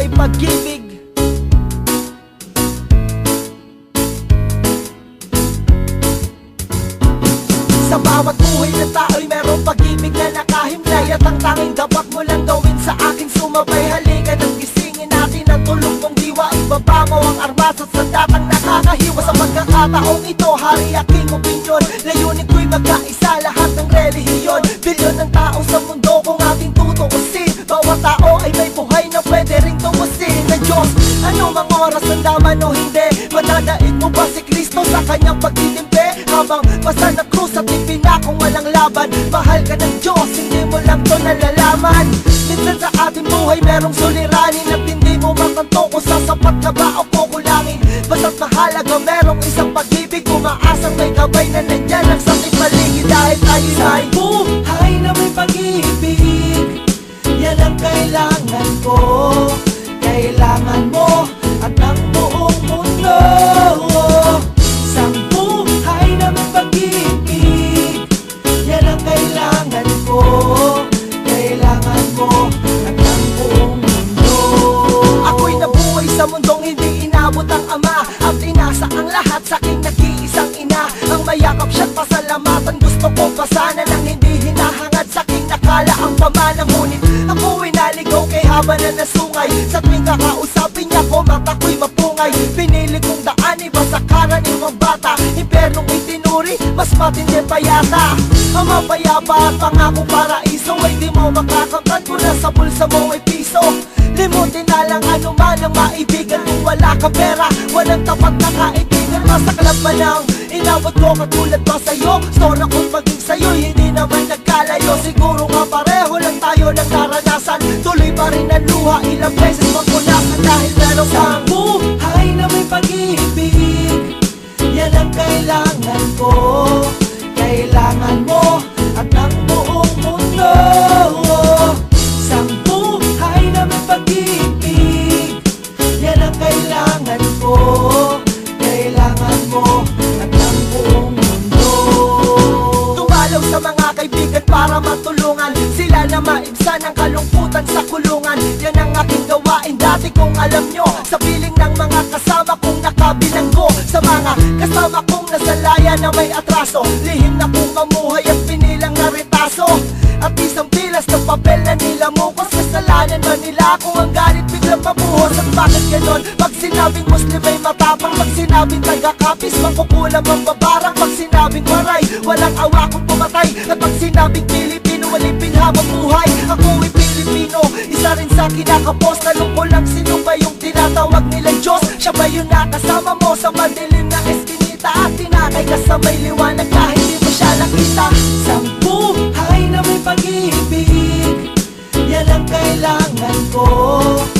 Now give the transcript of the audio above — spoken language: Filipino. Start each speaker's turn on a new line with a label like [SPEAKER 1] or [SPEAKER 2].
[SPEAKER 1] may pag-ibig. Sa bawat buhay na tao'y merong pag-ibig na nakahimlay At ang tanging dapat mo lang gawin sa akin sumabay. Halika nang gisingin natin ang tulog mong diwa. Ibaba mo ang armas at sandatang nakakahiwa Sa pagkakataong ito, hari aking opinyon kanyang pagtitimpi. Habang basa na krus at ipinakong walang laban. Mahal ka ng Diyos, hindi mo lang to nalalaman. Minsan sa ating buhay merong suliranin At hindi mo matanto kung sasapat ka ba o kukulangin. Basta't mahalaga merong isang pag-ibig. Umaasang may gabay na nandyan ang sa ating Dahil tayo ay buhay na may pag-ibig Yan ang kailangan ko sa mundong hindi inabot ang ama At inasa ang lahat sa aking nag-iisang ina. Ang mayakap siya't pasalamatan Gusto ko pa sana nang hindi hinahangad sa aking nakala ang pamana Ngunit ako'y naligaw kay haba na nasungay. Sa tuwing kakausapin niya ko mata ko'y mapungay. Pinili kong daan iba sa karaniwang bata. Impernong itinuri mas matindi pa yata. Ang mapayapa at pangako paraiso Ay di mo makakamtan Kung wala ka pera, walang tapat na kaibigan. Masaklap pa lang, inabot ko katulad pa sa'yo. Store ko't maging sa'yo, hindi naman nagkalayo. Siguro nga pareho lang tayo ng naranasan Tuloy pa rin ang luha, ilang beses magpunasan Dahil meron kang buhay na may pag-ibig Sa piling ng mga kasama kong nakabilanggo Sa mga kasama kong nasalaya na may atraso. Lihim na kong mamuhay at pinilang na retaso At isang pilas ng papel na nila Kas kasalanan ba nila kung ang galit biglang mabuhos? At bakit ganon? Pag sinabing Muslim ay matapang Pag sinabing taga-kapis makukulam ang babarang. Pag sinabing waray, walang awa kung pumatay. At pag sinabing Pilipino, walang pinhabang buhay. Ako ay Pilipino, isa rin sa kinakapos Tanong ko lang sino ba yung tinatawag nilang Diyos Siya ba yung nakasama mo? Sa madilim na eskinita At tinakay ka sa may liwanag na hindi mo siya nakita. Isang buhay na may pag-ibig Yan ang kailangan ko